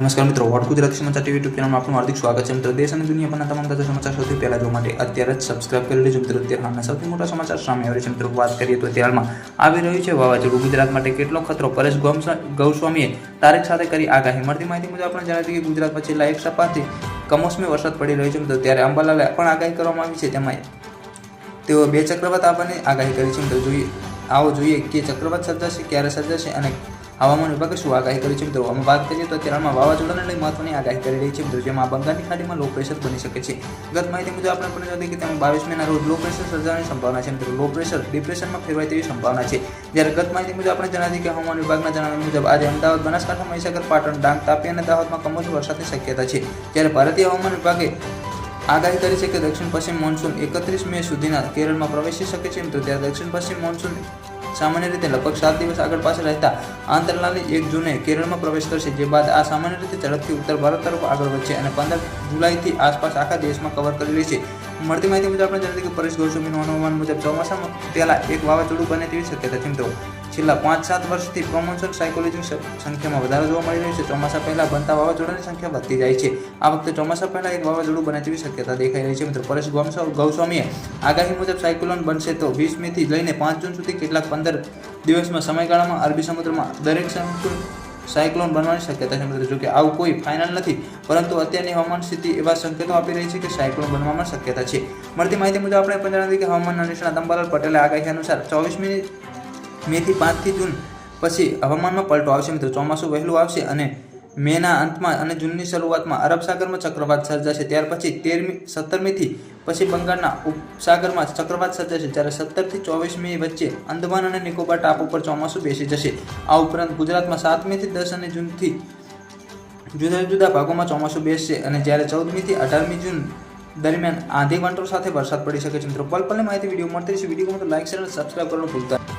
નમસ્કાર મિત્રો વોટ ગુજરાતી સમાચાર ટીવી યુટ્યુબ ચેનલમાં આપનું હાર્દિક સ્વાગત છે. મિત્રો, દેશ અને દુનિયાભરના તમામ તાજા સમાચાર સૌથી પહેલા જોવા માટે અત્યારે જ સબસ્ક્રાઇબ કરી લેજો. મિત્રો, અત્યારે હાલના સૌથી મોટા સમાચાર સામે આવે છે. મિત્રો, વાત કરીએ તો અત્યારમાં આવી રહ્યું છે વાવાઝોડું. ગુજરાત માટે કેટલો ખતરો? પરેશ ગૌસ્વામીએ તારીખ સાથે કરી આગાહી. મળતી માહિતી મુજબ આપણે જણાવી કે ગુજરાતમાં છેલ્લા એક સપાથી કમોસમી વરસાદ પડી રહ્યો છે. મિત્રો, ત્યારે અંબાલાલે પણ આગાહી કરવામાં આવી છે. તેમાં તેઓ બે ચક્રવાત આવવાની આગાહી કરી છે. મિત્રો, જોઈએ, આવો જોઈએ કે ચક્રવાત સર્જાશે, ક્યારે સર્જાશે અને હવામાન વિભાગે શું આગાહી કરી છે? મિત્રો અમે વાત કરીએ તો કેરળમાં વાવાઝોડાને લઈ મહત્વની આગાહી કરી રહી છે. મિત્રો જેમાં બંગાળની ખાડીમાં લો પ્રેશર બની શકે છે. ગત માહિતી મુજબ આપણે પણ જણાવી કે તેમાં બાવીસ મેના રોજ લો પ્રેશર સર્જાવાની સંભાવના છે. મિત્રો લો પ્રેશર ડિપ્રેશનમાં ફેરવાય તેવી સંભાવના છે. જ્યારે ગત માહિતી મુજબ આપણે જણાવી કે હવામાન વિભાગના જણાવ્યા મુજબ આજે અમદાવાદ, બનાસકાંઠા, મહીસાગર, પાટણ, ડાંગ, તાપી અને દાહોદમાં કમોસમી વરસાદની શક્યતા છે. જ્યારે ભારતીય હવામાન વિભાગે આગાહી કરી છે કે દક્ષિણ પશ્ચિમ મોન્સૂન એકત્રીસ મે સુધીના કેરળમાં પ્રવેશી શકે છે. મિત્રો, ત્યારે દક્ષિણ પશ્ચિમ મોન્સૂન સામાન્ય રીતે લગભગ સાત દિવસ આગળ પાછળ રહેતા આંતરલાલી એક જૂને કેરળમાં પ્રવેશ કરશે, જે બાદ આ સામાન્ય રીતે ઝડપથી ઉત્તર ભારત તરફ આગળ વધશે અને પંદર જુલાઈથી આસપાસ આખા દેશમાં કવર કરી લેશે. મળતી માહિતી મુજબ, આપણે જણાવી કે પરેશ ગોસ્વામીનું અનુમાન મુજબ ચોમાસામાં પહેલાં એક વાવાઝોડું બને તેવી શક્યતા છે, મિત્રો. છેલ્લા પાંચ, સાત વર્ષથી પ્રમોશન સાયકોલોજી સંખ્યામાં વધારો જોવા મળી રહ્યો છે. ચોમાસા પહેલા બનતા વાવાઝોડાની સંખ્યા વધતી જાય છે. આ વખતે ચોમાસા પહેલા એક વાવાઝોડું બને તેવી શક્યતા દેખાઈ રહી છે. મિત્રો, પરેશ ગૌસ્વામીએ આગાહી મુજબ સાયક્લોન બનશે તો વીસ મેથી લઈને પાંચ જૂન સુધી કેટલાક પંદર દિવસમાં સમયગાળામાં અરબી સમુદ્રમાં દરેક સંકુલ સાયક્લોન બનવાની શક્યતા છે. મિત્રો જોકે આવું કોઈ ફાઇનલ નથી, પરંતુ અત્યારની હવામાન સ્થિતિ એવા સંકેતો આપી રહી છે કે સાયક્લોન બનવામાં શક્યતા છે. મળતી માહિતી મુજબ આપણે પણ જણાવી કે હવામાનના નિષ્ણાત અંબાલાલ પટેલે આગાહી અનુસાર ચોવીસ મિનિટ મેથી પાંચથી જૂન પછી હવામાનમાં પલટો આવશે મિત્રો. ચોમાસું વહેલું આવશે અને મેના અંતમાં અને જૂનની શરૂઆતમાં અરબ સાગરમાં ચક્રવાત સર્જાશે. ત્યાર પછી તેરમી સત્તરમીથી પછી બંગાળના ઉપસાગરમાં ચક્રવાત સર્જાશે. જ્યારે સત્તરથી ચોવીસ મે વચ્ચે અંદમાન અને નિકોબાર ટાપુ પર ચોમાસું બેસી જશે. આ ઉપરાંત ગુજરાતમાં સાતમીથી દસ અને જૂનથી જુદા જુદા ભાગોમાં ચોમાસું બેસશે અને જ્યારે ચૌદમીથી અઢારમી જૂન દરમિયાન આંધી વંટો સાથે વરસાદ પડી શકે છે. મિત્રો, પલ પલની માહિતી વીડિયો મળતી રહેશે. વીડિયો તો લાઇક શેર અને સબસ્ક્રાઈબ કરવાનું ભૂલતા.